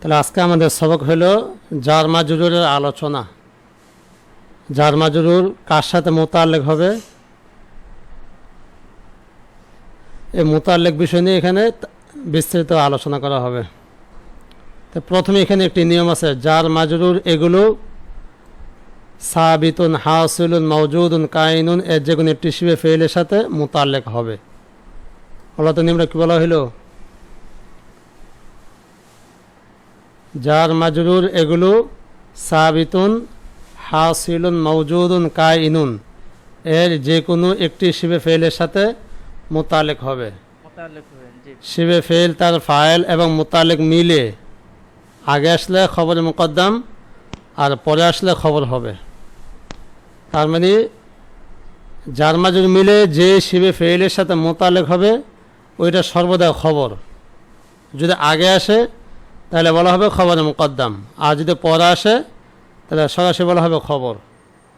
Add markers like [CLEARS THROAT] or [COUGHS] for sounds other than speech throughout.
তাহলে আজকে আমাদের সবক হলো জার মাজরুরের আলোচনা। জার মাজরুর কার সাথে মোতালেক হবে? এই মোতালেক বিষয় নিয়ে এখানে বিস্তারিত আলোচনা করা হবে। তো প্রথমে এখানে একটি নিয়ম আছে জার মাজরুর এগুলো সাবিতুন, হাসিলুন মৌজুদুন কাইনুন, এর যে কোনো একটি শিবে ফেলের সাথে মোতালেক হবে। আল্লাহ তো নিয়মটা কি বলা হইল? যার মাজরুর এগুলো সাবিতুন হাসিলুন মৌজুদুন কাইনুন। এর যে কোনো একটি শিবে ফেলের সাথে মোতালেক হবে। শিবে ফেল তার ফাইল এবং মোতালেক মিলে। আগে আসলে খবরে মুকদ্দাম আর পরে আসলে খবর হবে। তার মানে যার মাজুর মিলে যে শিবে ফেলের সাথে মোতালেক হবে ওইটা সর্বদা খবর। যদি আগে আসে তাহলে বলা হবে খবরে মুকদ্দাম। আর যদি পরে আসে তাহলে সরাসরি বলা হবে খবর।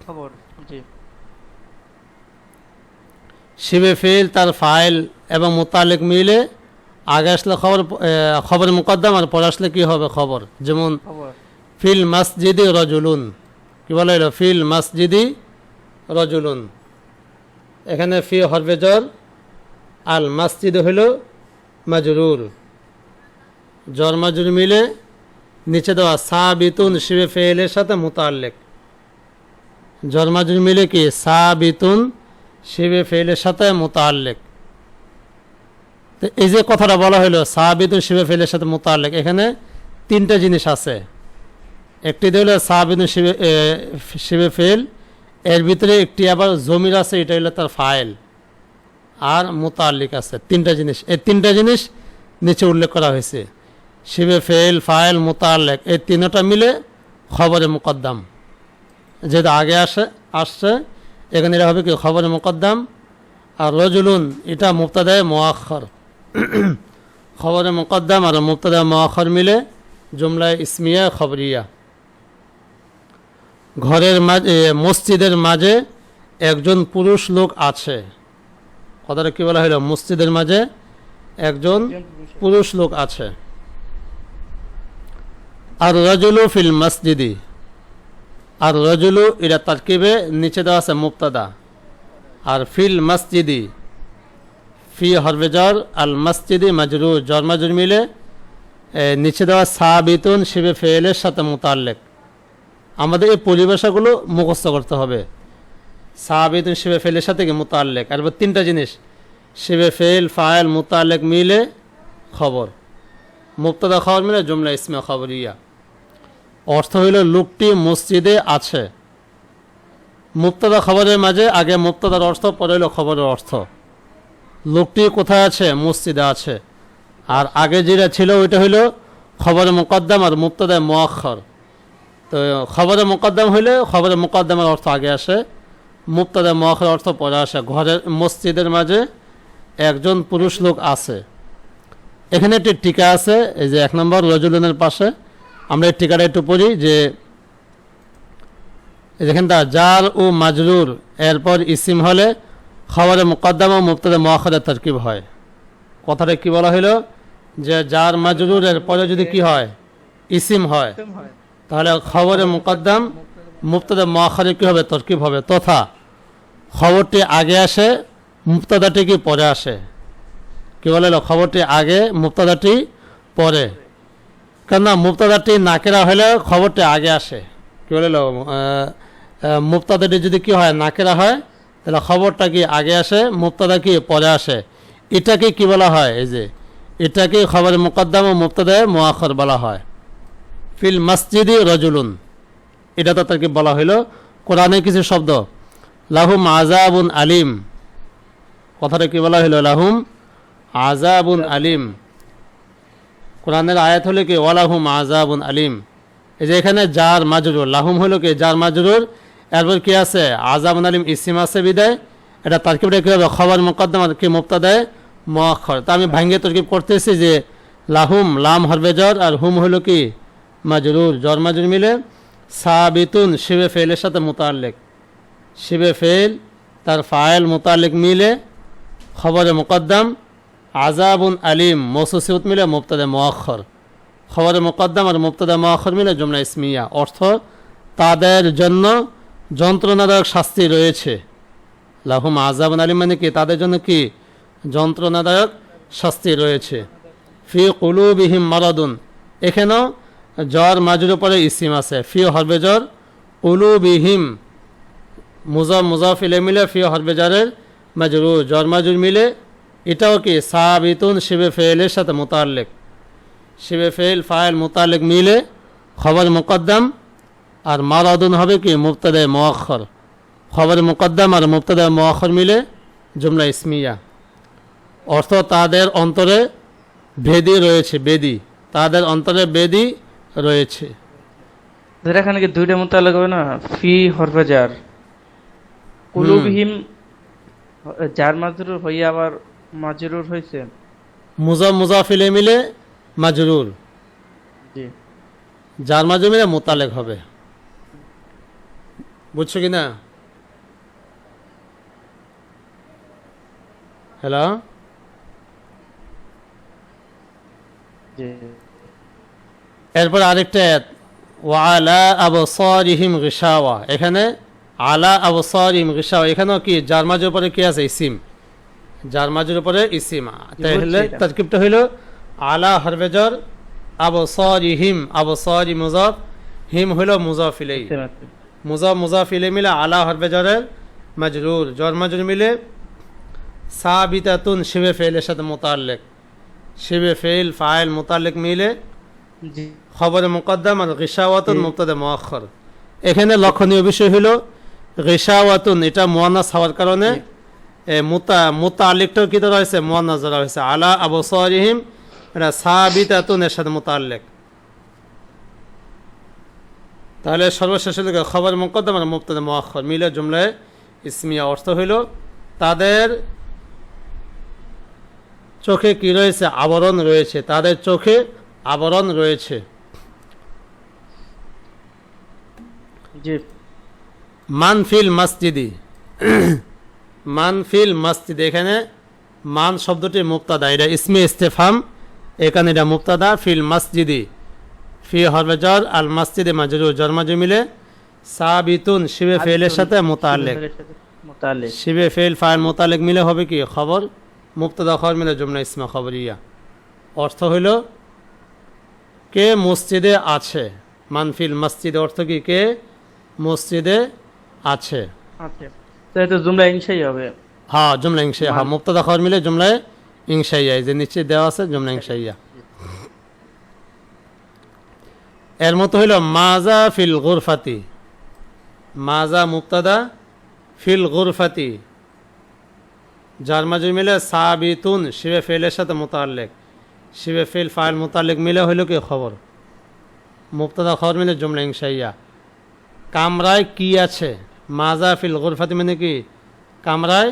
খবর জি। শিবে ফেল তার ফাইল এবং মোতালেক মিলে আগে আসলে খবর খবরে মুকদ্দাম আর পরে আসলে কী হবে খবর? যেমন ফিল মসজিদি রজুলুন। কি বলে এলো ফিল মসজিদি রজুলুন। এখানে ফি হরবেজর আল মসজিদ হইল মাজরুর। জর মাজুর মিলে নিচে দেওয়া সাবিতুন শিবে ফেলের সাথে মোতাল্লেক। জর মাজুর মিলে কি? সাবিতুন শিবে ফেলের সাথে মোতাল্লেক। তো এই যে কথাটা বলা হলো, সাবিতুন শিবে ফেলের সাথে মোতাল্লেক, এখানে তিনটা জিনিস আছে। একটি হলো সাহাবিন শিবে শিবে ফেল, এর ভিতরে একটি আবার জমির আছে, এটা হলো তার ফাইল, আর মোতাল্লিক আছে, তিনটা জিনিস। এই তিনটা জিনিস নিচে উল্লেখ করা হয়েছে। শিবে ফেল ফাইল মোতালেক এই তিনটা মিলে খবরে মুকদ্দাম। যেহেতু আগে আসে আসছে এখানে এটা হবে কি খবরে মুকদ্দাম। আর রজুলুন এটা মুক্তাদায় মোয়াক্ষর [CLEARS THROAT] খবরে মুকদ্দাম আর মুক্তাদায় মোয়াক্ষর মিলে জুমলায় ইসমিয়া খবরিয়া। ঘরের মাঝে মসজিদের মাঝে একজন পুরুষ লোক আছে। কথাটা কী বলা হলো? মসজিদের মাঝে একজন পুরুষ লোক আছে। আর রজুলু ফিল মসজিদি আর রজুলু এটা তারকিবে নিচে দেওয়া আছে মুক্তাদা আর ফিল মসজিদি ফি হরবেজর আল মসজিদি মাজরু জর মাজুর মিলে নিচে দেওয়া সাবিতুন শিবে ফেলের সাথে মোতাল্লেক আমাদের এই পরিভাষাগুলো মুখস্থ করতে হবে। সাবিতুন শিবে ফেলের সাথে কি মোতাল্লেক আর তিনটা জিনিস। শিবে ফেল ফাইল মোতালেক মিলে খবর মুক্তদা খবর মিলে জুমলা ইসমে খবরিয়া অর্থ হইল লোকটি মসজিদে আছে। মুক্তদা খবরের মাঝে, আগে মুক্তদার অর্থ, পরে হইল খবরের অর্থ। লোকটি কোথায় আছে? মসজিদে আছে। আর আগে যেটা ছিল, ওইটা হইল খবরে মোকদ্দম আর মুক্তদায় মোয়াক্ষর তো খবরে মোকদ্দম হইলে খবরে মোকদ্দমের অর্থ আগে আসে, মুক্তদায় মোয়াক্ষর অর্থ পরে আসে। ঘরের, মসজিদের মাঝে একজন পুরুষ লোক আছে। এখানে একটি টিকা আছে, এই যে এক নম্বর, রজুলনের পাশে। আমরা এই টিকাটা একটু পড়ি যে যেখানটা জার ও মাজরুর এরপর ইসিম হলে খবরে মুকদ্দম ও মুক্তদে মোয়াক্ষরে তরকিব হয়। কথাটা কি বলা হলো যে জার মাজরুর এর পরে যদি কি হয়? ইসিম হয়। তাহলে খবরে মুকদ্দম মুক্তদে মোয়াক্ষরে কি হবে? তরকিব হবে। তথা খবরটি আগে আসে মুক্তদাটি কি পরে আসে? কি বলে? খবরটি আগে মুক্তদাটি পরে। কেননা মুক্তদাটি নাকেরা হলে খবরটি আগে আসে। কি বলে মুক্তাদাটি যদি কি হয় নাকেরা হয়, তাহলে খবরটা কি আগে আসে মুক্তাদা কি পরে আসে? এটাকে কি বলা হয়? এই যে, এটাকে খবরের মুকদ্দম ও মুক্তদায় মোয়াক্ষর বলা হয়। ফিল মসজিদি রজুলুন। এটা তো তাকে বলা হইল, কোরআনে কিছু শব্দ। লাহুম আজাবুন আলিম। কথাটা কি বলা হইল? লাহুম আজাবুন আলিম। কোরআনের আয়াত হলো কি, ওয়ালাহুম আজাবুন আলিম। এই যে এখানে জার মাজরুর, লাহুম হলো কি জার মাজরুর, এরপর কি আছে আজাবুন আলিম ইসিম আছে বিদায়, এটা তারকিবটা কি হবে, খবর মোকদ্দম কি মুক্তাদায় মোয়াক্ষর তা আমি ভাঙ্গে তরকিব করতেছি যে, লাহুম, লাম হরবে জ্বর আর হুম হলো কি, মাজরুর জ্বর মাজরুর মিলে, সাবিতুন, শিবে ফেলের সাথে মোতাল্লেক। শিবে ফেল তার ফাইল, মোতাল্লেক মিলে, খবরে মুকদ্দম আজাবুন আলিম মৌসুসিউত মিলে মুবতাদে মোয়াক্ষর খবরে মোকদ্দম আর মুক্তদা মহাখর মিলে জুমলা ইসমিয়া। অর্থ, তাদের জন্য যন্ত্রণাদায়ক শাস্তি রয়েছে। লাহুম আজাবন আলী মানে কি? তাদের জন্য কি? যন্ত্রণাদায়ক শাস্তি রয়েছে। ফি কুলুবিহিম মারাদুন। এখানেও জ্বর মাজুর উপরে ইসিম আছে। ফি হরবে জ্বর উলুবিহিম মুজা মুজাফিলে মিলে ফি হরবে জ্বরের মাজরু জ্বর মাজুর মিলে এটাও কি সাবিতুন শিবে ফেলের সাথে মোতাল্লেক? শিবে ফেল ফাইল মোতালেক মিলে খবর মুকদ্দম আর মারাদুন হবে কি মুবতাদে মোয়াক্ষর খবর মুকদ্দম আর মুবতাদে মোয়াক্ষর মিলে জুমলা ইসমিয়া। অর্থ তাদের অন্তরে বেদি রয়েছে বেদি। তাদের অন্তরে বেদি রয়েছে। এখানে কি দুইটা মোতালেক হবে না? ফি হরফে জার কুলুবহিম জার মাজরুর হইয়া আবার মাজরুর হয়েছে মুজা মুজাফিলে মিলে মাজরুর। জি। যার মাঝে মিলে মোতালেক হবে। বুঝছ কি না? হ্যালো জি। এরপর আরেকটা আয়াত, ওয়ালা আবসারিহিম গিশাওয়া। এখানে আলা আবসারিহিম গিশাওয়া। এখানেও কি যার মাঝের উপরে কি আছে? ইসিম। যার মাঝের উপরে ইসিম। তাহলে এটা। তরকিবটা হইল আলা হরবেজর আবসারিহিম আবসারি মুজাফ হিম হইল মুজাফিলেই বুঝতে পারছি। মুজা মুজাফিলে মিলে আলা হরবেজরের মজরুর। জর মজরুর মিলে সাবিতাতুন শিবে ফেলের সাথে মোতাল্লেক। শিবে ফেল ফাইল মোতাল্লেক মিলে খবরে মুকদ্দম আর গিসাওয়াতুন মুক্তদে মোয়াক্ষর এখানে লক্ষণীয় বিষয় হলো গিসাওয়াতুন এটা মোয়ান্নাস হওয়ার কারণে মুতা মুতা আলিকটাও কি ধরা হয়েছে? মোয়ান্নাস ধরা হয়েছে। আলা আবু সরিহিম এটা সাবিতাতুন এর সাথে মোতাল্লেক। তাহলে সর্বশেষ খবর মুকদ্দম আর মুক্তদে মোয়াক্ষর মিলে জুমলায় ইসমিয়া অর্থ হইল তাদের চোখে কি রয়েছে? আবরণ রয়েছে। তাদের চোখে আবরণ রয়েছে। মানফিল মসজিদি। মানফিল মসজিদ এখানে মান শব্দটি মুক্তাদা এটা ইসমে ইস্তেফাম এখানে এটা মুক্তাদা ফিল মসজিদি ফি হরবেজর আল মাসজিদে মাজরু জন্মাজু মিলে সাবিতুন শিবে ফেলের সাথে মোতালেক মোতালেক শিবে ফেল ফাইল মোতালেক মিলে হবে কি? খবর মুক্তাদা খবর মিলে জমনা ইসমা খবর ইয়া অর্থ হইল কে মসজিদে আছে? মানফিল মসজিদে অর্থ কি? কে মসজিদে আছে? আচ্ছা তাই তো জুমলা ইনশাই হবে। হ্যাঁ জুমলা ইংশাইয়া হ্যাঁ মুক্তাদা খবর মিলে জুমলায় ইংশাইয়া যে নিচে দেওয়া আছে জুমলা ইংশাইয়া এর মতো হইল মাজা ফিল গুরফাতি মাজা মুক্তাদা ফিল গুরফাতি। যার মাঝে মিলে সাবিতুন শিবে ফেলের সাথে মোতাল্লেক। শিবে ফেল ফাইল মোতাল্লেক মিলে হইল কি খবর? মুক্তাদা খবর মিলে জুমলা ইংশাইয়া কামরায় কি আছে? মাজা ফিল গুরফাতি মানে কি? কামরায়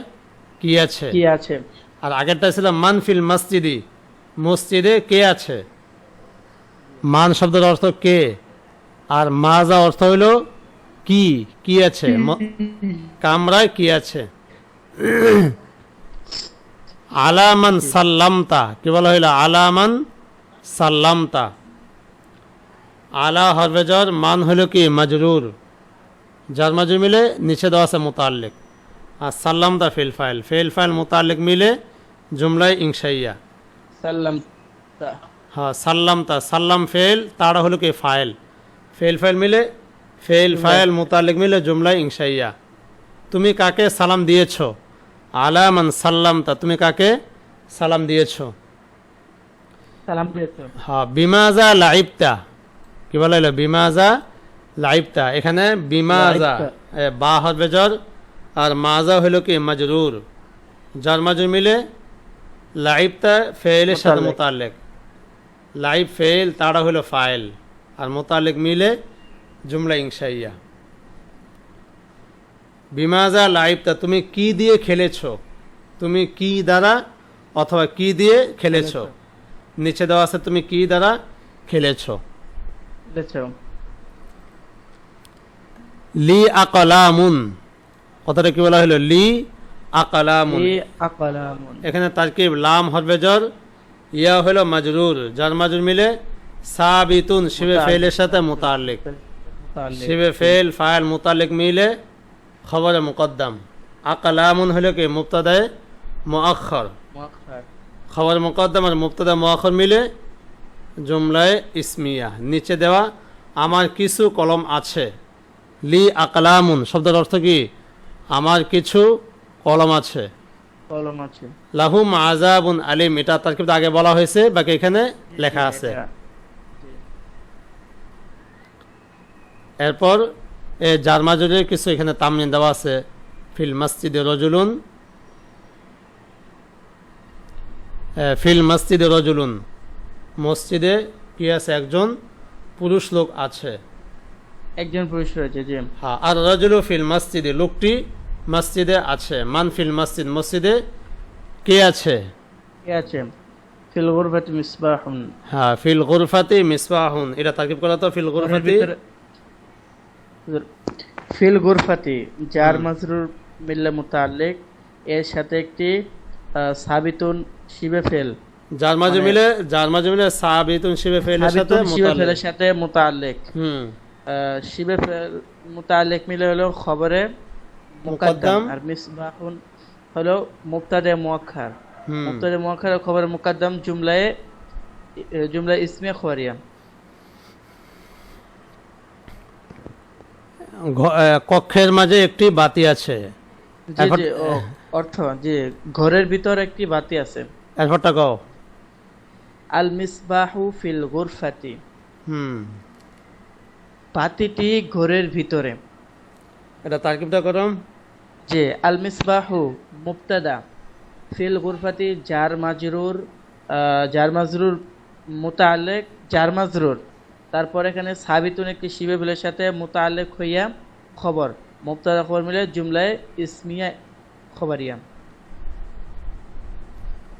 কি আছে? কি আছে? আর আগেরটা ছিল মানফিল মসজিদি। মসজিদে কে আছে? মান শব্দের অর্থ কে? আর মাজা অর্থ হইল কি? কি আছে? কামরায় কি আছে? আলামান সাল্লামতা। কি বলা হইল? আলামান সাল্লামতা। আলা হরবেজর মান হইল কি? মজরুর। মাজুর মিলে নিচে দেওয়া আছে মোতাল্লেক। আর সাল্লাম দা ফেল ফাইল। ফেল ফাইল মোতালেক মিলে জুমলায় ইংশাইয়া। সাল্লাম হ্যাঁ সাল্লাম তা সাল্লাম ফেল তারা হলো কি ফাইল। ফেল ফাইল মিলে ফেল ফাইল মোতালেক মিলে জুমলায় ইংশাইয়া। তুমি কাকে সালাম দিয়েছ? আলামান সাল্লাম তা তুমি কাকে সালাম দিয়েছ? সালাম দিয়েছ। হ্যাঁ বিমাজা লাইবতা। কি বলা বিমাজা লাইবতা। এখানে বিমাজা। বা হবে জ্বর আর মাজা হইল কি মাজরুর। যার মাজুর মিলে লাইবতা ফেলের সাথে মোতালেক। লাইব ফেল তারা হইল ফাইল আর মোতালেক মিলে জুমলা ইংশাইয়া। বিমাজা লাইবতা তুমি কি দিয়ে খেলেছো? তুমি কি দ্বারা অথবা কি দিয়ে খেলেছো? নিচে দেওয়া আছে তুমি কি দ্বারা খেলেছো? দিয়েছ লি আকলামুন। কথাটা কি বলা হলো? লি আকলামুন। এখানে তারকিব লাম হরবে জর ইয়া হলো মাজরুর। যার মাজরুর মিলে সাবিতুন শিবে। ফেলের সাথে মুতাল্লিক। শিবে ফেল ফাইল মুতাল্লিক মিলে খবরে মুকদ্দম। আকালামুন হলো কি? মুক্তাদায় মুআক্ষার। খবর মুকদ্দম আর মুক্তাদা মুআক্ষর মিলে জুমলায় ইসমিয়া। নিচে দেওয়া আমার কিছু কলম আছে। লি আকলামুন শব্দের অর্থ কি? আমার কিছু কলম আছে। কলম আছে। লাহুম আজাবুন আলিম এটা তার কিন্তু আগে বলা হয়েছে বাকি এখানে লেখা আছে। এরপর এ যার মাজুরে কিছু এখানে তামনিন দেওয়া আছে ফিল মসজিদে রজুলুন। ফিল মসজিদে রজুলুন। মসজিদে কি আছে? একজন পুরুষ লোক আছে। একজন পুরুষ রয়েছে জি। হ্যাঁ আর রজুলু ফিল মসজিদে লোকটি মসজিদে আছে মান ফিল মসজিদ মসজিদে কে আছে? কে আছে? ফিল গুরফাতি মিসবাহুন। হ্যাঁ ফিল গুরফাতি মিসবাহুন এটা তাকিব করা তো ফিল গুরফাতি? ফিল গুরফাতি যার মাজরুর মিল্লা মুতাল্লিক এর সাথে একটি সাবিতুন শিবে ফেল। যার মাঝে মানে- মিলে যার মাঝে মিলে সাবিতুন শিবে ফেলের সাথে মুতাল্লিক। হুম। শিবে মুতাল্লিক মিলে হলো খবরে মুকদ্দম। আর মিসবাহুন হলো হুম। মুবতাদে মুআক্ষার ও খবরে মুকদ্দম জুমলায় জুমলা এ, কক্ষের মাঝে একটি বাতি আছে। অর্থ যে ঘরের ভিতর একটি বাতি আছে। এরপরটা কও। আল মিসবাহু ফিল গুরফাতি। হুম। বাতিটি ঘরের ভিতরে। এটা তারকিবটা করো যে আল মিসবাহু মুবতাদা ফিল গুরফাতি জার মাজরুর জার মাজরুর মুতাআল্লিক জার মাজরুর। তারপর এখানে সাবিতুন একটি শিবে বিলের সাথে মুতাআল্লিক হইয়া খবর। মুবতাদা খবর মিলে জুমলায় ইসমিয়া খবরিয়া।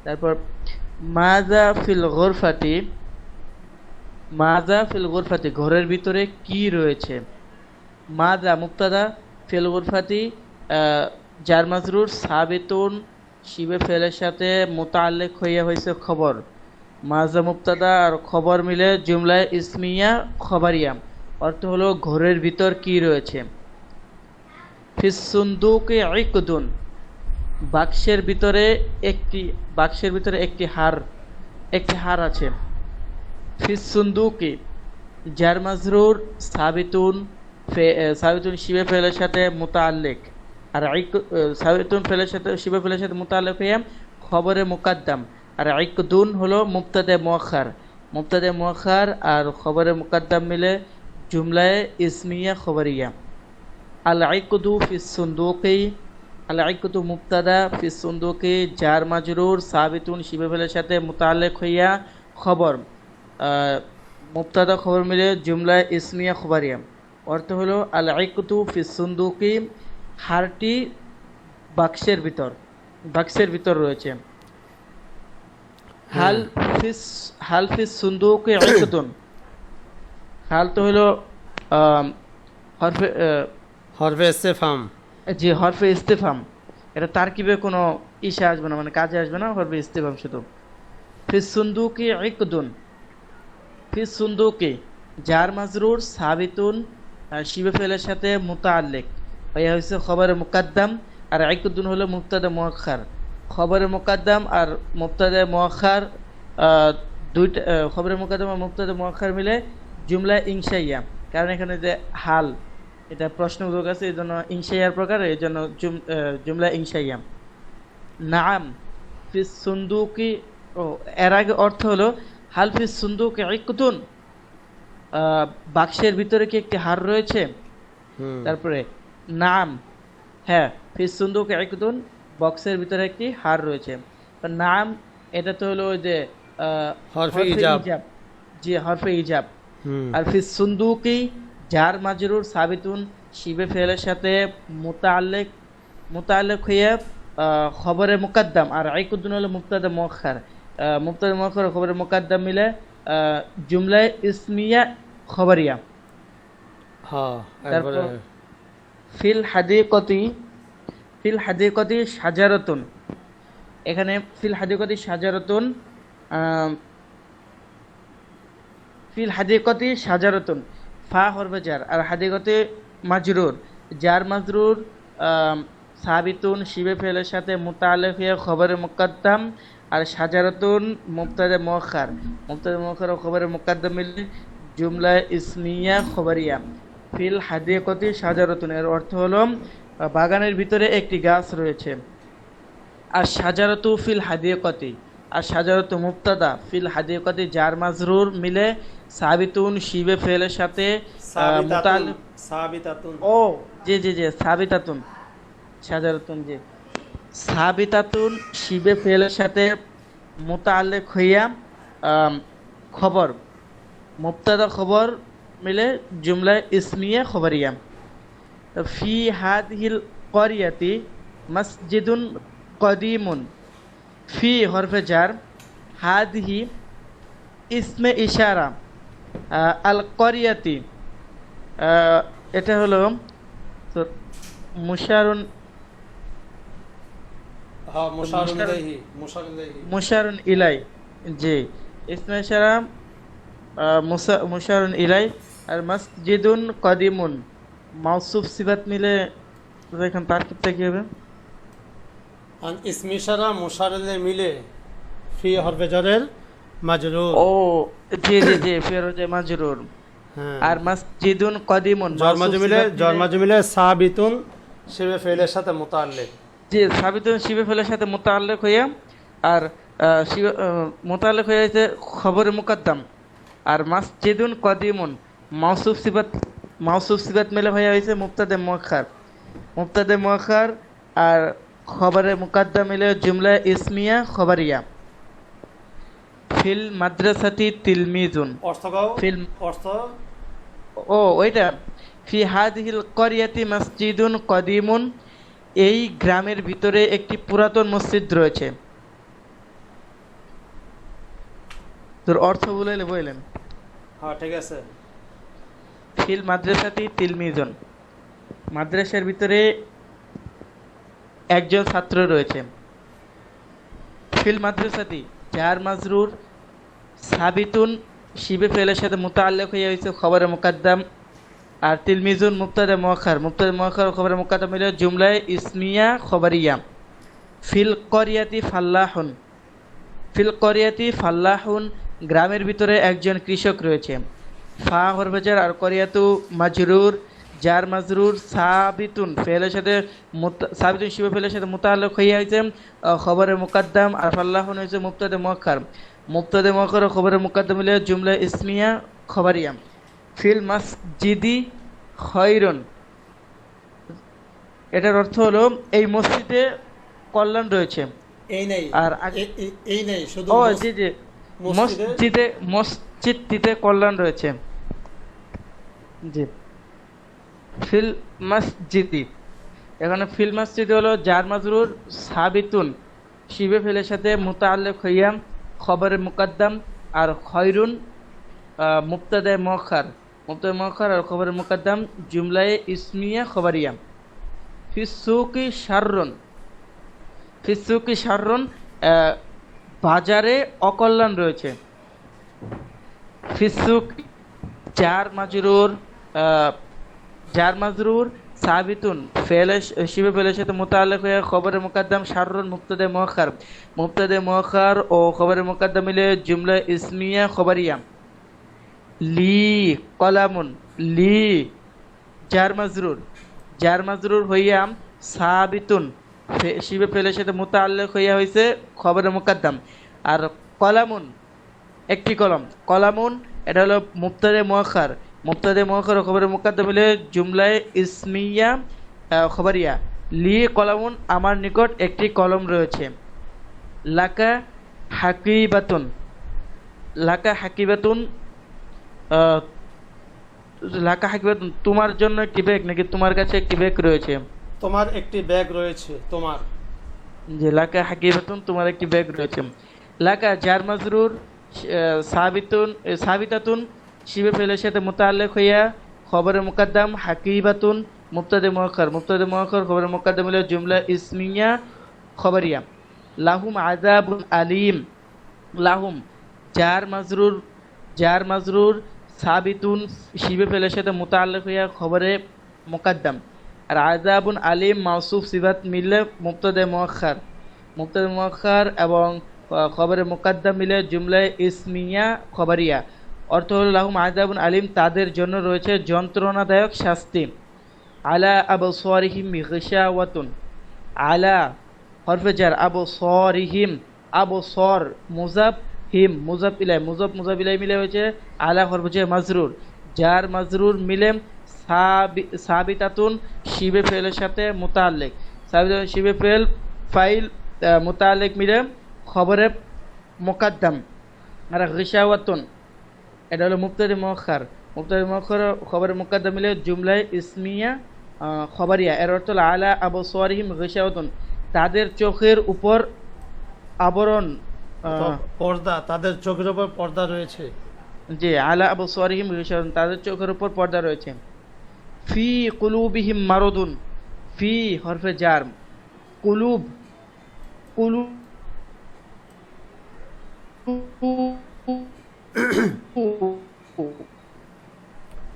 তারপর মাজা ফিল গুরফাতি মাজা ফিল গুরফাতি, ঘরের ভিতরে কি রয়েছে? মাজা মুক্তাদা ফিল গুরফাতি জার মাজরুর সাবিতুন, শিবে ফেলের সাথে মোতাল্লেক হইয়া হয়েছে খবর। মাজা মুক্তাদা আর খবর মিলে জুমলায় ইসমিয়া খবরিয়া। অর্থ হলো ঘরের ভিতর কি রয়েছে? ফিসুন্দুকে ইকদুন, বাক্সের ভিতরে একটি, বাক্সের ভিতরে একটি হার একটি হার আছে। ফিসুন্দুকি জার মাজরুর সাবিতুন সাবিতুন শিবে ফেলের সাথে মুতাল্লিক আর সাবিতুন ফেলের সাথে, শিবে ফেলের সাথে মুতাল্লিক হইয়া খবরে মুকাদ্দাম। আর আইকদুন হলো মুক্তাদে মুআখার মুক্তাদে মুআখার আর খবরে মুকাদ্দাম মিলে জুমলায় ইসমিয়া খবরিয়া। আল আইকদু ফিস সুন্দুকি আল আইকদু মুক্তাদা ফিস সুন্দুকি জার মাজরুর সাবিতুন শিবে ফেলের সাথে মুতাল্লিক হইয়া খবর। আহ, মুবতাদা খবর মিলে জুমলায় ইসমিয়া খবরিয়া। অর্থ হলো আল আইকুতু ফিস সুন্দুকি হারটি বাক্সের ভিতর বাক্সের ভিতর রয়েছে। হাল ফিস হাল ফিস সুন্দুকি আইকুতুন হাল তো হলো হরফে হরফে ইস্তেফাম। যে হরফে ইস্তেফাম। এটা তারকিবে কোনো ইসে আসবে না মানে কাজে আসবে না হরফে ইস্তেফাম শুধু। ফিস সুন্দুকি ইকদুন ফিস সুন্দুকি জার মাজরুর সাবিতুন শিবে ফেলের সাথে মোতা আল্লেক হইয়া হয়েছে খবরে মুকাদ্দাম আর ইকদুন হলো মুক্তাদা মুআখার খবরে মুকাদ্দাম আর মুক্তাদা আহ, দুইটা আহ, খবরে মুকাদ্দাম আর মুক্তাদা মুআখার মিলে জুমলা ইনশাইয়া কারণ এখানে যে হাল এটা প্রশ্ন প্রশ্নবোধক আছে এই জন্য ইনশাইয়ার প্রকার এই জন্য জুম- জুমলা ইনশাইয়া নাম ফিস সুন্দুকি ও এর আগে অর্থ হলো হাল ফিস সুন্দুকি ইকতুন বাক্সের ভিতরে কি একটি হার রয়েছে? তারপরে নাম হ্যাঁ ফিস সুন্দুকি ইকতুন বক্সের ভিতরে একটি হার রয়েছে। নাম এটা তো হলো ওই যে হরফে ইজাব। জি হরফে ইজাব। আর ফিস সুন্দুকি জার মাজরুর সাবিতুন শিবে ফেলের সাথে মুতাল্লেক মুতাল্লেক হয়ে আহ, খবরে মুকাদ্দাম। আর আইকুদ্দিন হলো মুক্তাদা মুখার মুক্তাদা মুখার খবরে মুকাদ্দাম মিলে জুমলায় ইসমিয়া খবরিয়া। হ্যাঁ ফিল হাদিকতি ফিল হাদিকতি সাজারতুন এখানে ফিল হাদিকতি সাজারতুন ফিল হাদিকতি সাজারতুন ফা হরবে জার আর হাদিকতে মাজরুর। জার মাজরুর সাবিতুন শিবে ফেলের সাথে মুতালেফ হয়ে খবরে মুকদ্দাম আর সাজারতুন মুবতাদে মুআখার মুবতাদে মুআখার ও খবরে মুকদ্দাম মিলে জুমলা ইসমিয়া খবরিয়া। ফিল হাদিকতি সাজারতুন এর অর্থ হলো বাগানের ভিতরে একটি গাছ রয়েছে। আর সাজারতু ফিল হাদিকতি আর সাজারতু মুক্তাদা ফিল হাদিকতি জার মাজরুর মিলে সাবিতুন শিবে ফেলের সাথে সাবিতাতুন ও জি জি জি সাবিতাতুন সাজারতুন জি। সাবিতাতুন শিবে ফেলের সাথে মুতাল্লেক হইয়া খবর মুক্তাদা খবর মিলে জুমলায় ইসমিয়া তো ফি হাদিহিল করিয়াতি মসজিদুন কদিমুন। ফি হরফে জার, হাদিহি ইসমে ইশারা আল করিয়াতি। এটা হলো মুশারুন মুশারুন ইলাইহি মুশারুন ইলাইহি মুশারুন ইলাই জি। ইসমে ইশারা মুশারুন ইলাই আর মসজিদুন কদিমুন। মাউসুফ সিবাত মিলে এখানে তার কি হবে? আন ইসমি ইশারা মুশারুন মিলে ফি হরফে জারের মাজরুর। ও জি জি জি ফেরোজে মাজরুর। হ্যাঁ। আর মসজিদুন কদিমুন জন্ম জমিলে সিফাত জমিলে সাবিতুন শিবে ফেলের সাথে মুতাল্লিক। জি সাবিতুন শিবে ফেলের সাথে মোতাল্লেক হইয়া আর শিবে- মোতাল্লেক হয়ে যাচ্ছে খবরে মুকদ্দাম। আর মাসজিদুন কদিমুন মাউসুফ সিবাত মাউসুফ সিবাত মেলে হয়ে হয়েছে মুক্তাদে মুখার মুক্তাদে মুখার আর খবরে মুকদ্দাম মিলে জুমলা ইসমিয়া খবরিয়া। ফিল মাদ্রাসাতি তিলমিজুন ফিল্ম অর্থ। ও ওইটা। ফি হাদিহিল করিয়াতি মসজিদুন কদিমুন এই গ্রামের ভিতরে একটি পুরাতন মসজিদ রয়েছে। তোর অর্থ বলে বললেন হ্যাঁ ঠিক আছে। ফিল মাদ্রাসাতি তিলমিজন। মাদ্রাসার ভিতরে একজন ছাত্র রয়েছে। ফিল মাদ্রাসাতি যার মাজরুর সাবিতুন শিবে ফেলের সাথে মোতাল্লেক হয়ে হয়েছে খবরে মুকাদ্দাম। আর তিলমিজুন মুক্তাদে মখার মুক্তাদে মখার ও খবরে মুকাদ্দাম মিলে জুমলায় ইসমিয়া খবরিয়া। ফিল করিয়াতি ফাল্লাহুন। ফিল করিয়াতি ফাল্লাহুন গ্রামের ভিতরে একজন কৃষক রয়েছে। ফা হরবেজার আর করিয়াতু মাজরুর জার মাজরুর সাবিতুন ফেলের সাথে সাবিতুন শিবে ফেলের সাথে মুতাল্লাক হইয়া হয়েছে আহ, খবরে মুকাদ্দাম আর ফাল্লাহুন হয়েছে মুক্তাদে মক্কার মুক্তাদে মক্কার ও খবরে মুকাদ্দাম মিলে জুমলা ইসমিয়া খবরিয়া। ফিল মসজিদি খৈরন এটার অর্থ হলো এই মসজিদে কল্যাণ রয়েছে। এই নেই আর এই নেই শুধু ও জি জি। মসজিদে- মসজিদে মসজিদটিতে কল্যাণ রয়েছে। জি। ফিল মসজিদি। এখানে ফিল মসজিদ হলো জার মাজরুর সাবিতুন শিবে ফেলের সাথে মুতাল্লেক হইয়া খবরে মুকদ্দাম আর খয়রুন আহ, মুক্তাদে মখার মুক্তাদে মখার আর খবরে মুকদ্দাম জুমলায়ে ইসমিয়া খবরিয়া ফিসুকি শাররুন ফিসুকি শাররুন আহ, বাজারে অকল্যাণ রয়েছে। ফিসুক জার মাজরুর জার মাজরুর সাবিতুন ফেলে শিবে ফেলে সাথে মোতালেক হয়ে খবরে মুকাদ্দাম শাররুন মুক্তাদে মখার মুক্তাদে মখার ও খবরে মুকাদ্দাম মিলে জুমলা ইসমিয়া খবরিয়া লি, কলামুন, লি, জার মাজরুর। জার মাজরুর হইয়া সাবিতুন। শিবে ফেলের সাথে মোতাল্লেক হইয়া হয়েছে খবরে মুকাদ্দাম। আর কলামুন, একটি কলম। কলামুন, এটা হলো মুক্তাদে মোয়াখার। মুক্তাদে মোয়াখার ও খবরে মুকাদ্দাম মিলে জুমলায় ইসমিয়া খবরিয়া। লি, কলামুন, আমার নিকট একটি কলম রয়েছে। লাকা হাকিবাতুন। লাকা হাকিবাতুন লাকা হাকিবাতুন তোমার জন্য একটি ব্যাগ নাকি তোমার কাছে একটি ব্যাগ রয়েছে? তোমার একটি ব্যাগ রয়েছে তোমার। যে লাকা হাকিবাতুন তোমার একটি ব্যাগ রয়েছে। লাকা জার মাজরুর সাবিতুন সাবিতাতুন শিবে ফেলের সাথে মোতাল্লেক হইয়া খবরে মুকাদ্দাম হাকিবাতুন মুক্তাদে মুআখার মুক্তাদে মুআখার খবরে মুকাদ্দাম হলো জুমলা ইসমিয়া খবরিয়া। লাহুম আযাবুন আলিম। লাহুম জার মাজরুর জার মাজরুর সাবিতুন শিবে ফেলের সাথে মুতাল্লিক হইয়া খবরে মুকাদ্দাম। আর আজাবুন আলিম, মাউসুফ সিবাত মিললে মুক্তদে মুআখার মুক্তদে মুআখার এবং খবরে মুকাদ্দাম মিলে জুমলায় ইসমিয়া খবরিয়া। অর্থ হল, লাহুম আজাবুন আলিম তাদের জন্য রয়েছে যন্ত্রণাদায়ক শাস্তি। আলা আবু আবসারিহিম গিশাওয়াতুন। আলা হরফেজার আবু সরিহিম, আবু সর মুজাব হিম মুজাব ইলাই মুজাব মুজাব ইলাই মিলে হয়েছে আলা হরফে জার মাজরুর। যার মাজরুর মিলে সাবি সাবিতাতুন শিবে ফেলের সাথে মুতাল্লিক। সাবিতাতুন শিবে ফেল ফাইল আহ, মুতাল্লিক মিলে খবরে মোকাদ্দাম। আর গিশাওয়াতুন এটা হলো মুক্তাদি মখার মুক্তাদি মখার খবরের মোকাদ্দাম মিলে জুমলায় ইসমিয়া খবরিয়া। এর অর্থ আলা আবু সোয়ারিহিম গিশাওয়াতুন। তাদের চোখের উপর আবরণ পর্দা তাদের চোখের উপর পর্দা রয়েছে। জি আলা আবু সোয়ারিহিম তাদের চোখের উপর পর্দা রয়েছে। ফি কুলুবিহিম মারদুন ফি হরফে জার কুলুব কুলুব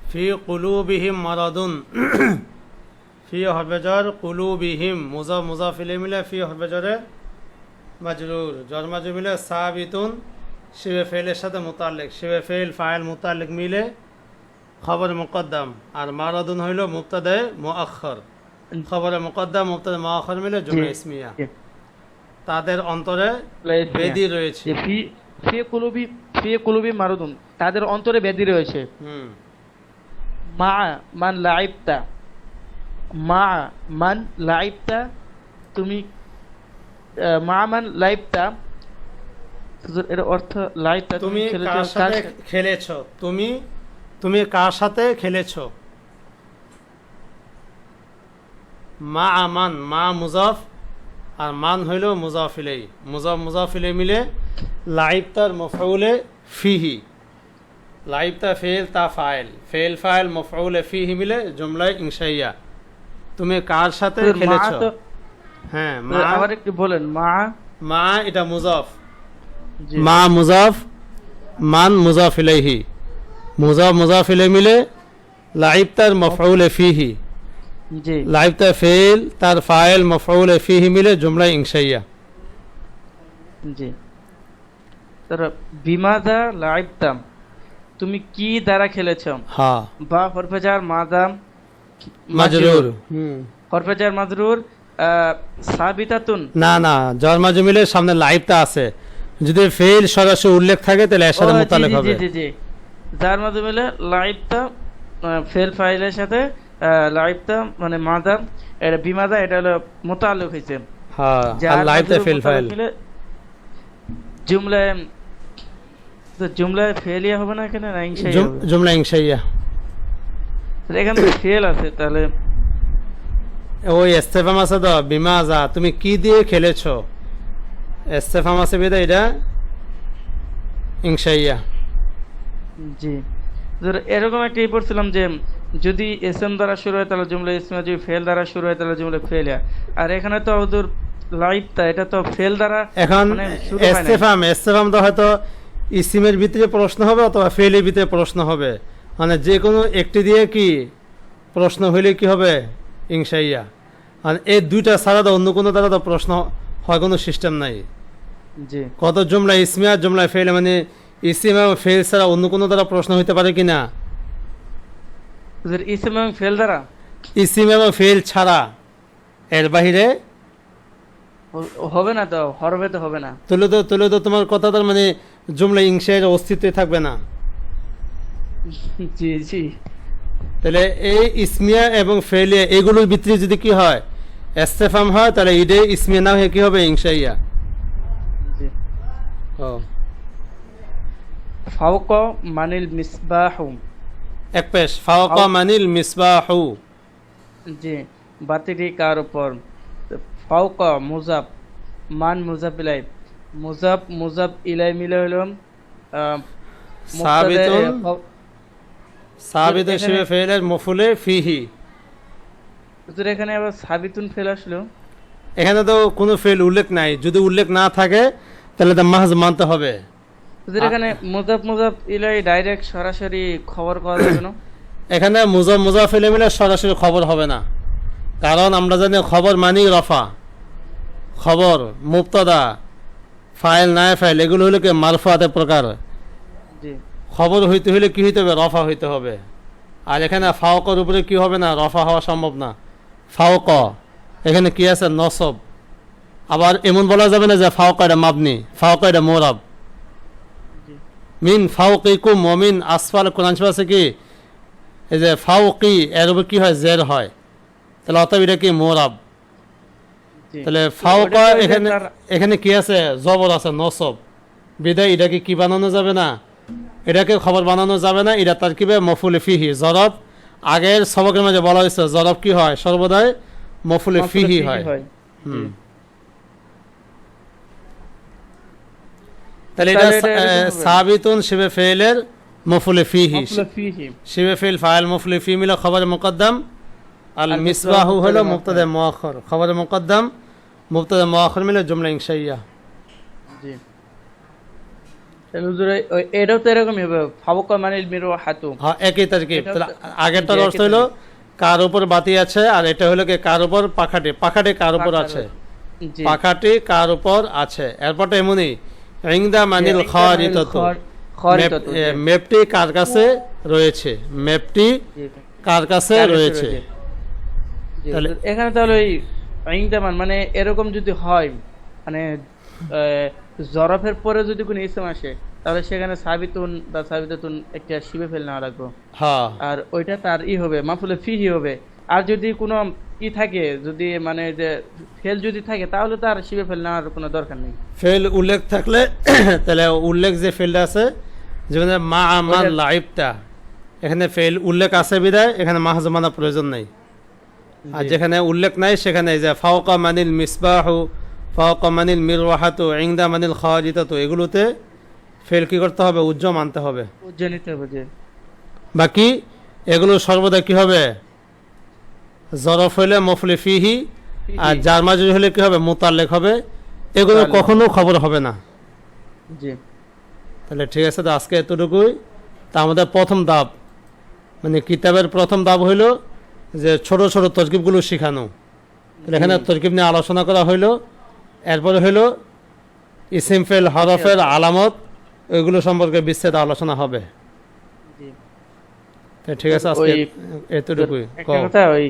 ফি কুলুবিহিম মারাদুন ফি হরবেজর কুলুবিহিম মুজা মুজাফিলে মিলে ফি হরবেজরে মাজরুর জর মাজরুর মিলে সাবিতুন শিবে ফেলের সাথে মুতাল্লিক শিবে ফেল ফাইল মুতাল্লিক মিলে খবর মুকদ্দাম। আর মারাদুন হইল মুক্তাদে মুআখর খবরে মুকদ্দাম মুক্তাদে মুআখর মিলে জুমলা ইসমিয়া। তাদের অন্তরে বেদি রয়েছে। যে ফি ফি কুলুবি ফি কুলুবি মারুদুন। তাদের অন্তরে বেদি রয়েছে। হুম। মা মান লাইবতা। মা মান লাইবতা তুমি আহ, মা মান লাইবতা হুজুর, এর অর্থ লাইবতা তুমি খেলেছো কার সাথে? খেলেছ? তুমি তুমি কার সাথে খেলেছ? মা আমান মা মুজাফ আর মান হইল মুজাফিলেই। মুজাফ মুজাফিলে মিলে লাইবতার মফউলে ফিহি। লাইবতা ফেল তা ফাইল। ফেল ফাইল মফউলে ফিহি মিলে জুমলায় ইনশাইয়া তুমি কার সাথে খেলেছ? তো হ্যাঁ মা আবার একটু বলেন মা মা এটা মুজাফ। মা মুজাফ মান মুজাফ ইলাইহি। মুজাফ মুজাফ ইলাই মিলে লাইব তার মফউল ফিহি। জি। লাইব তার ফেল তার ফাইল মফউল ফিহি মিলে জুমলা ইনশাইয়া জি। তারা বিমাদা লাইবতাম তুমি। কি দ্বারা খেলেছো? হ্যাঁ বা হরফেজার মাদাম মাজরুর। হুম। হরফেজার মাজরুর সাবিতাতুন। না না জন্মাজু মিলে সামনে লাইবটা আছে। যদি ফেল সরাসরি উল্লেখ থাকে তাহলে এর সাথে মোতালেক হবে। জি, জি, জি। মধ্যে লাইভটা ফেল ফাইলের সাথে লাইভটা মানে মাদাম এটা বিমাদা এটা হলো মোতাল্লিক হয়েছে। হ্যাঁ আর মধ্যে ফেল ফাইল মোতালেক জুমলায় তো জুমলায় ফেলিয়া হবে না এখানে না ইনশাই জুম- হবে? জুমলা ইনশাইয়া এখানে ফেল আছে তাহলে ওই এস্তেফাম আছে তো বিমাজা তুমি কি দিয়ে খেলেছো? এস্তেফাম আছে বেদা এটা? ইনশাইয়া জি। এরকম একটা ই পড়ছিলাম যে যদি এস এম দ্বারা শুরু হয় তাহলে জুমলা ইসমা যদি ফেল দ্বারা শুরু হয় তাহলে জুমলা ফেলিয়া আর এখানে তো ওদের লাইভটা এটা তো ফেল দ্বারা এখন মানে এস্তেফাম এস্তেফাম তো হয়তো ইসিমের ভিতরে প্রশ্ন হবে অথবা ফেলের ভিতরে প্রশ্ন হবে। মানে যে কোনো একটি দিয়ে কি প্রশ্ন হইলে কি হবে? ইনশাইয়া আর এই দুইটা ছাড়া তো অন্য কোনো দ্বারা তো প্রশ্ন হয় কোনো সিস্টেম নাই। জি। কত জুমলা ইসমিয়া জুমলা ফেল মানে ইসিম এবং ফেল ছাড়া অন্য কোনো দ্বারা প্রশ্ন হইতে পারে কি না? ইসম এবং ফেল দ্বারা? ইসিম এবং ফেল ছাড়া। এর বাহিরে? হবে না তো হরবে তো হবে না। তুলে তো তুলে তো তোমার কথা তার মানে জুমলা ইংশের অস্তিত্বে থাকবে না। জি জি। তাহলে এই ইসমিয়া এবং ফেলিয়া এগুলোর ভিতরে যদি কি হয় এস্তেফাম হয় তাহলে ইডে ইসমিয়া না হয়ে কি হবে? ইংশাইয়া জি। ও। ফাউক মানিল মিসবাহু। এক পেশ ফাওকা মানিল মিসবাহু। জি বাতিটি কার উপর? ফাউক মুজাব মান মুজাব ইলাই। মুজাব মুজাব ইলাই মিলে হলো সাবিতুন সাবিত হিসেবে ফেলের মফুলে ফিহি। হুজুর এখানে আবার সাবিতুন ফেল আসলো। এখানে তো কোনো ফেল উল্লেখ নাই। যদি উল্লেখ না থাকে তাহলে তা মাহাজ মানতে হবে। হুজুর এখানে মুজাফ মুজাফ ইলাই ডাইরেক্ট সরাসরি খবর করা যাবে না এখানে মুজা মুজাফিলে মিলে সরাসরি খবর হবে না। কারণ আমরা জানি খবর মানি রফা। খবর মুক্তদা ফাইল নাই ফাইল এগুলো হলো কি মারফাতে প্রকার। জি। খবর হইতে হলে কি হইতে হবে? রফা হইতে হবে। আর এখানে ফাওকর উপরে কি হবে না? রফা হওয়া সম্ভব না। ফাওক এখানে কি আছে? নসব। আবার এমন বলা যাবে না যে ফাওকা এটা মাবনি ফাওকা এটা মোরাব। মিন ফাউকিকু মমিন আসফাল। কোরআন আছে কি? এই যে ফাউকি এর উপর কি হয়? জের হয়। তাহলে অতএব এটা কি? মোরাব। তাহলে যে এখানে এখানে কি আছে? জবর আছে নসব। বিদায় এটাকে কি বানানো যাবে না? এটাকে খবর বানানো যাবে না এটা তার কিবে মফুল ফিহি জরব। আগের সবকের মাঝে বলা হয়েছে জরব কি হয়? সর্বদাই মফুল ফিহি হয়। হুম। তাহলে এটা। সাবিতুন শিবে ফেলের মফুল ফিহি। শিবে ফিল ফাইল মফুল ফি মিলে খবর মুকদ্দম। আল মিসবাহু হলো মুক্তদে মুআখর খবর মুকদ্দম মুবতাদা মুআখর মিলে জুমলা ইনশাইয়া জি তাহলে হুজুর এই- ওই- এটাও তো এরকমই ফাবুকা মানিল মিরু হাতু হ্যাঁ একই আগেরটার অর্থ হলো কার উপর বাতি আছে আর এটা হলো কি কার উপর? পাখাটি। পাখাটি কার উপর আছে? পাখাটি কার উপর আছে? এরপরটা এমনই ইংদা মানিল খারিতাতু। ম্যাপটি কার কাছে রয়েছে? ম্যাপটি কার কাছে রয়েছে? তাহলে- এখানে তাহলে ওই ইংদামান মানে এরকম যদি হয় মানে আহ, জরফের পরে যদি কোনো ইসম আসে তাহলে সেখানে সাবিতুন বা সাবিতাতুন একটা শিবে ফেল নেওয়া লাগবে। হ্যাঁ। আর ওইটা তার ই হবে মাফুলে ফিহি হবে। আর যদি কোনো ই থাকে যদি মানে যে ফেল যদি থাকে তাহলে তার শিবে ফেল নেওয়ার কোনো দরকার নেই। ফেল উল্লেখ থাকলে [COUGHS] তাহলে উল্লেখ যে ফেলটা আছে যেমন মা আমার লাইফটা এখানে ফেল উল্লেখ আছে বিদায় এখানে মাহজমানা প্রয়োজন নেই। আর যেখানে উল্লেখ নাই সেখানে যে ফাওকা মানিল মিসবাহু ফাওকা মানিল মিরওয়াহাতু ইংদা মানিল খাওয়াজিতাতু এগুলোতে ফেল কি করতে হবে? উজ্জ্বল মানতে হবে। বুঝে নিতে হবে বাকি এগুলো সর্বদা কি হবে? জরফ হইলে মফলি ফিহি আর। যার মাঝে হলে কি হবে? মোতাল্লেক হবে। এগুলো কখনো খবর হবে না। জি। তাহলে ঠিক আছে তো আজকে এতটুকুই। তা আমাদের প্রথম দাব মানে কিতাবের প্রথম দাব হইল যে ছোট ছোট তরকিবগুলো শেখানো। তাহলে এখানে তরকিব নিয়ে আলোচনা করা হইল। এরপরে হইল ইসিমফেল হরফের আলামত ওইগুলো সম্পর্কে বিচ্ছেদ আলোচনা হবে। ঠিক আছে আজকে এতটুকুই। কথা ওই